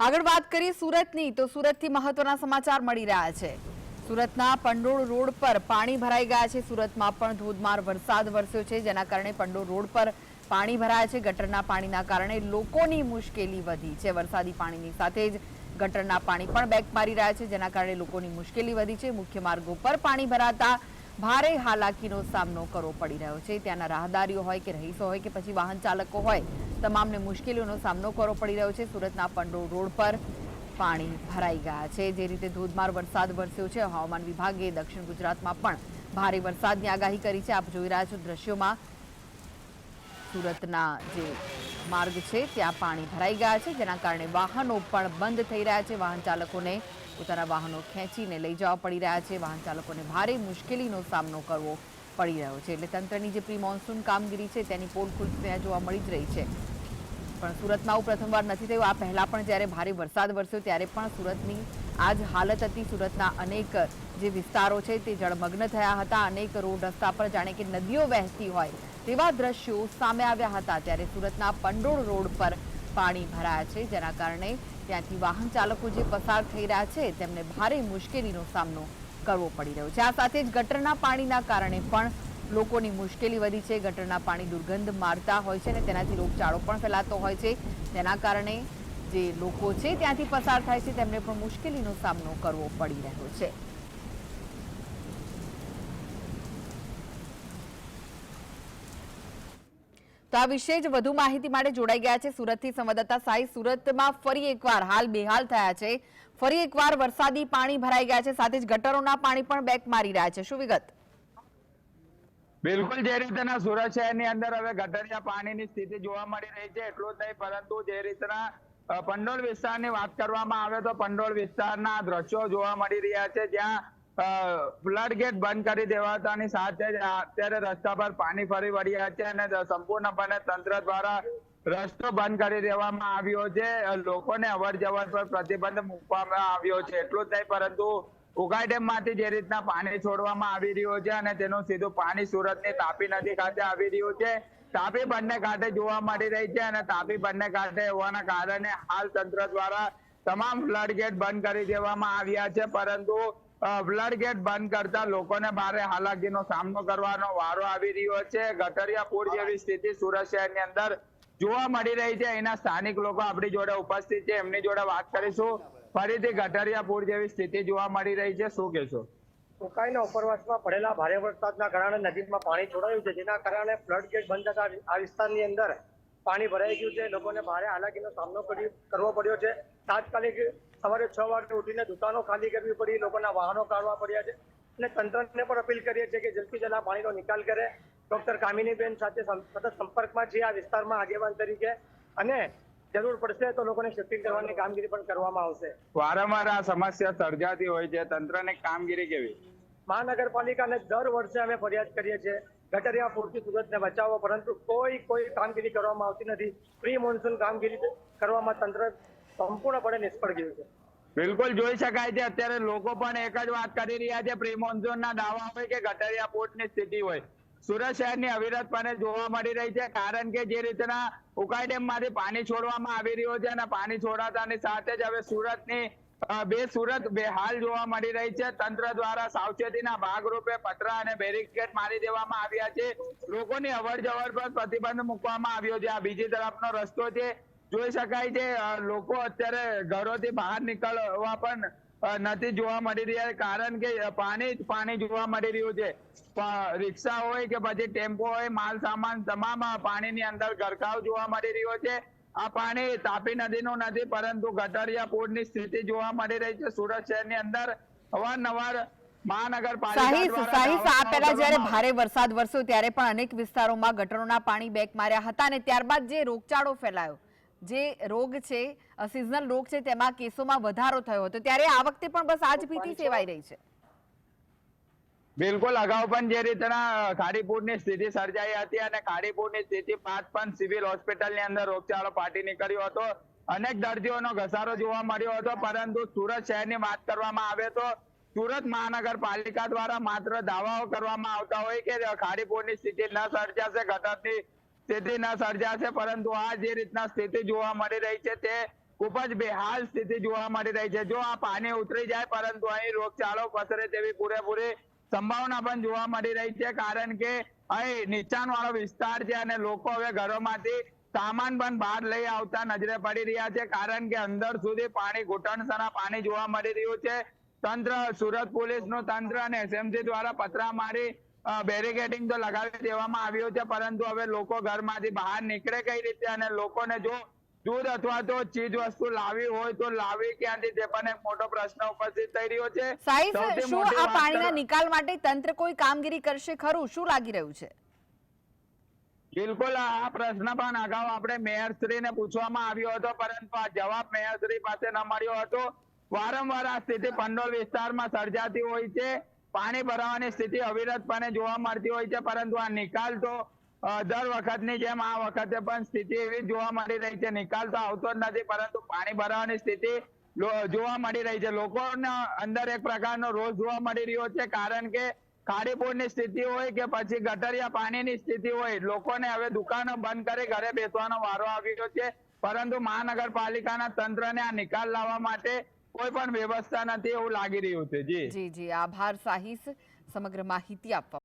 આગળ વાત કરીએ સુરતની, તો સુરતથી મહત્વના સમાચાર મળી રહ્યા છે. સુરતના પંડોળ રોડ પર પાણી ભરાઈ ગયા છે. સુરતમાં પણ ધોધમાર વરસાદ વરસ્યો છે, જેના કારણે પંડોળ રોડ પર પાણી ભરાયા છે. ગટરના પાણીના કારણે લોકોની મુશ્કેલી વધી છે. વરસાદી પાણીની સાથે જ ગટરના પાણી પણ બેક મારી રહ્યા છે, જેના કારણે લોકોની મુશ્કેલી વધી છે. મુખ્ય માર્ગો પર પાણી ભરાતા ભારે હાલાકીનો સામનો કરવો પડી રહ્યો છે. ત્યાંના રાહદારીઓ હોય કે રહીશો હોય કે પછી વાહન ચાલકો હોય, તમામને મુશ્કેલીઓનો સામનો કરવો પડી રહ્યો છે. સુરતના પંડોળ રોડ પર પાણી ભરાઈ ગયા છે. જે રીતે ધોધમાર વરસાદ વરસ્યો છે, હવામાન વિભાગે દક્ષિણ ગુજરાતમાં પણ ભારે વરસાદની આગાહી કરી છે. આપ જોઈ રહ્યા છો દ્રશ્યોમાં સુરતના જે માર્ગ છે, ત્યાં પાણી ભરાઈ ગયા છે, જેના કારણે વાહનો પણ બંધ થઈ રહ્યા છે. વાહન ચાલકોને પોતાના વાહનો ખેંચીને લઈ જવા પડી રહ્યા છે. વાહન ચાલકોને ભારે મુશ્કેલીનો સામનો કરવો પડી રહ્યો છે. એટલે તંત્રની જે પ્રી મોન્સૂન કામગીરી છે, તેની પોલખુલ ત્યાં જોવા મળી જ રહી છે. પણ સુરતમાં આવું પ્રથમવાર નથી થયું. આ પહેલાં પણ જ્યારે ભારે વરસાદ વરસ્યો, ત્યારે પણ સુરતની આ જ હાલત હતી. સુરતના અનેક જે વિસ્તારો છે તે જળમગ્ન થયા હતા. અનેક રોડ રસ્તા પર જાણે કે નદીઓ વહેતી હોય તેવા દ્રશ્યો સામે આવ્યા હતા ત્યારે સુરતના પંડોળ રોડ પર પાણી ભરાયા છે. જેના કારણે ત્યાંથી વાહન ચાલકો જે પસાર થઈ રહ્યા છે તેમને ભારે મુશ્કેલીનો સામનો કરવો પડી રહ્યો છે. આ સાથે જ ગટરના પાણીના કારણે પણ લોકોની મુશ્કેલી વધી છે. ગટરના પાણી દુર્ગંધ મારતા હોય છે અને તેનાથી રોગચાળો પણ ફેલાતો હોય છે. તેના કારણે જે લોકો છે ત્યાંથી પસાર થાય છે, તેમને પણ મુશ્કેલીનો સામનો કરવો પડી રહ્યો છે. તો આ વિશે જ વધુ માહિતી માટે જોડાઈ ગયા છે સુરતથી સંવાદદાતા સાઈ. સુરતમાં ફરી એકવાર હાલ બેહાલ થયા છે. ફરી એકવાર વરસાદી પાણી ભરાઈ ગયા છે. સાથે જ ગટરોના પાણી પણ બેક મારી રહ્યા છે. શું વિગત? બિલકુલ જે રીતના સુરત શહેરની અંદર હવે ગટરિયા પાણીની સ્થિતિ જોવા મળી રહી છે, એટલું જ નહીં, પરંતુ જે રીતના પંડોળ વિસ્તારની વાત કરવામાં આવે તો પંડોળ વિસ્તારના દ્રશ્યો જોવા મળી રહ્યા છે. જ્યાં ફ્લડ ગેટ બંધ કરી દેવાતાની સાથે જ અત્યારે રસ્તા પર પાણી ફરી વળ્યા છે અને સંપૂર્ણપણે તંત્ર દ્વારા રસ્તો બંધ કરી દેવામાં આવ્યો છે. લોકોને અવર જવર પર પ્રતિબંધ મૂકવામાં આવ્યો છે. એટલું જ નહીં, પરંતુ ઉગાઈ ડેમમાંથી જે રીતના પાણી છોડવામાં આવી રહ્યું છે અને તેનું સીધું પાણી સુરતની તાપી નદી ખાતે આવી રહ્યું છે, તાપી બંને કાંઠે જોવા મળી રહી છે અને તાપી બંને કાંઠે હોવાના કારણે હાલ તંત્ર દ્વારા તમામ ફ્લડ ગેટ બંધ કરી દેવામાં આવ્યા છે. પરંતુ ફ્લડ ગેટ બંધ કરતા લોકોને ભારે હાલાકીનો સામનો કરવાનો વારો આવી રહ્યો છે. ગટરિયાપુર જેવી સ્થિતિ સુરત શહેરની અંદર જોવા મળી રહી છે. અહીંના સ્થાનિક લોકો આપણી જોડે ઉપસ્થિત છે. એમની જોડે વાત કરીશું. ફરીથી ગટરિયાપુર જેવી સ્થિતિ જોવા મળી રહી છે. શું કહેશો? ઉકાઈના ઉપરવાસમાં પડેલા ભારે વરસાદના કારણે નદીમાં પાણી છોડાયું છે. જેના કારણે ફ્લડ ગેટ બંધ થતા આ વિસ્તારની અંદર પાણી ભરાઈ ગયું છે. લોકોને ભારે હાલાકીનો સામનો કરી- કરવો પડ્યો છે. તાત્કાલિક સવારે છ વાગે ઉઠીને દુકાનો ખાલી કરવી પડી લોકોના વાહનો કાઢવા પડ્યા છે. અને તંત્રને પણ અપીલ કરીએ છીએ કે જલ્દી જલ્દ પાણીનો નિકાલ કરે. ડોક્ટર કામિનીબેન સાથે સતત સંપર્કમાં છીએ આ વિસ્તારમાં આગેવાન તરીકે. અને જરૂર પડશે તો લોકોને શિફ્ટિંગ કરવાની કામગીરી પણ કરવામાં આવશે. વારંવાર આ સમસ્યા સર્જાતી હોય છે. તંત્રને કામગીરી કેવી? મહાનગરપાલિકાને દર વર્ષે અમે ફરિયાદ કરીએ છીએ. ગટરિયા પૂરથી સુરતને બચાવો પરંતુ કોઈ કોઈ કામગીરી કરવામાં આવતી નથી. પ્રી મોન્સૂન કામગીરી કરવામાં તંત્ર સંપૂર્ણપણે નિષ્ફળ ગયું છે. બિલકુલ જોઈ શકાય છે. અત્યારે લોકો પણ એક જ વાત કરી રહ્યા છે. પ્રી ના દાવા હોય કે ગટરિયા પોર્ટની સ્થિતિ હોય. સુરત શહેરની અવિરતપણે જોવા મળી રહી છે. કારણ કે જે રીતના ઉકાઈ ડેમમાંથી પાણી છોડવામાં આવી રહ્યું છે અને પાણી છોડાતાની સાથે જ હવે સુરતની બે સુરત, બે હાલ જોવા મળી રહી છે. તંત્ર દ્વારા સાવચેતીના ભાગરૂપે પતરા અને બેરિકેડ મારી દેવામાં આવ્યા છે. લોકોની અવર જવર પર પ્રતિબંધ મૂકવામાં આવ્યો છે. આ બીજી તરફનો રસ્તો છે. જોઈ શકાય છે. લોકો અત્યારે ઘરોથી બહાર નીકળવા પણ નથી જોવા મળી રહ્યા. કારણ કે પાણી જ પાણી જોવા મળી રહ્યું છે. રિક્ષા હોય કે પછી ટેમ્પો હોય માલ સામાન તમામ પાણીની અંદર ગરકાવ જોવા મળી રહ્યો છે. આ પાણી તાપી નદીનું નથી પરંતુ ગટરિયા પૂરની સ્થિતિ જોવા મળી રહી છે. સુરત શહેરની અંદર અવારનવાર ભારે વરસાદ વરસ્યો ત્યારે પણ અનેક વિસ્તારોમાં ગટરોના પાણી બેક માર્યા હતા અને ત્યારબાદ જે રોગચાળો ફેલાયો જે રોગ છે સિઝનલ રોગ છે તેમાં કેસોમાં વધારો થયો હતો. ત્યારે આ વખતે પણ બસ આ જ ભીતિ સેવાઈ રહી છે. બિલકુલ અગાઉ પણ જે રીતના ખાડીપુરની સ્થિતિ સર્જાઈ હતી અને ખાડીપુરની સ્થિતિ બાદ પણ સિવિલ હોસ્પિટલની અંદર રોગચાળો ફાટી નીકળ્યો હતો. અનેક દર્દીઓનો ઘસારો જોવા મળ્યો હતો પરંતુ સુરત શહેરની વાત કરવામાં આવે તો સુરત મહાનગરપાલિકા દ્વારા માત્ર દાવાઓ કરવામાં આવતા હોય કે ખાડીપુરની સ્થિતિ ન સર્જાશે ગટરની સ્થિતિ ન સર્જાશે પરંતુ આ જે રીતના સ્થિતિ જોવા મળી રહી છે તે ખૂબ જ બેહાલ સ્થિતિ જોવા મળી રહી છે. જો આ પાણી ઉતરી જાય, પરંતુ અહીં રોગચાળો પસરે તેવી પૂરેપૂરી સંભાવના પણ જોવા મળી રહી છે, કારણ કે અહીં નીચાણ વાળો વિસ્તાર છે અને લોકો હવે ઘરોમાંથી સામાન પણ બહાર લઈ આવતા નજરે પડી રહ્યા છે, કારણ કે અંદર સુધી પાણી ઘૂંટણસરા પાણી જોવા મળી રહ્યું છે. તંત્ર, સુરત પોલીસનું તંત્ર અને એસએમસી દ્વારા પતરા મારી બેરિકેડિંગ તો લગાવી દેવામાં આવ્યું છે પરંતુ હવે લોકો ઘરમાંથી બહાર નીકળે કઈ રીતે? અને લોકોને જો દૂધ અથવા તો ચીજ વસ્તુ લાવી હોય તો લાવી ક્યાંથી? તે પણ એક મોટો પ્રશ્ન ઉપસ્થિત થઈ રહ્યો છે. શું આ પાણીના નિકાલ માટે તંત્ર કોઈ કામગીરી કરશે? ખરું શું લાગી રહ્યું છે? બિલકુલ આ પ્રશ્ન પણ અગાઉ આપણે મેયરશ્રીને પૂછવામાં આવ્યો હતો પરંતુ આ જવાબ મેયરશ્રી પાસે ન મળ્યો હતો. વારંવાર આ સ્થિતિ પંડોલ વિસ્તારમાં સર્જાતી હોય છે. પાણી ભરાવાની સ્થિતિ અવિરતપણે જોવા મળતી હોય છે, પરંતુ આ નિકાલ તો દર વખતની જેમ આ વખતે પણ સ્થિતિ એવી જોવા મળી રહી છે. નિકાલ તો આવતો જ નથી, પરંતુ પાણી ભરાવાની સ્થિતિ જોવા મળી રહી છે. લોકોના અંદર એક પ્રકારનો રોષ જોવા મળી રહ્યો છે, કારણ કે ખાડીપુરની સ્થિતિ હોય કે પછી ગટરિયા પાણીની સ્થિતિ હોય, લોકોને હવે દુકાનો બંધ કરી ઘરે બેસવાનો વારો આવ્યો છે. પરંતુ મહાનગરપાલિકાના તંત્રને આ નિકાલ લાવવા માટે કોઈ પણ વ્યવસ્થા નથી એવું લાગી રહ્યું છે જી જી. આભાર, સાહિસ. સમગ્ર માહિતી આપવા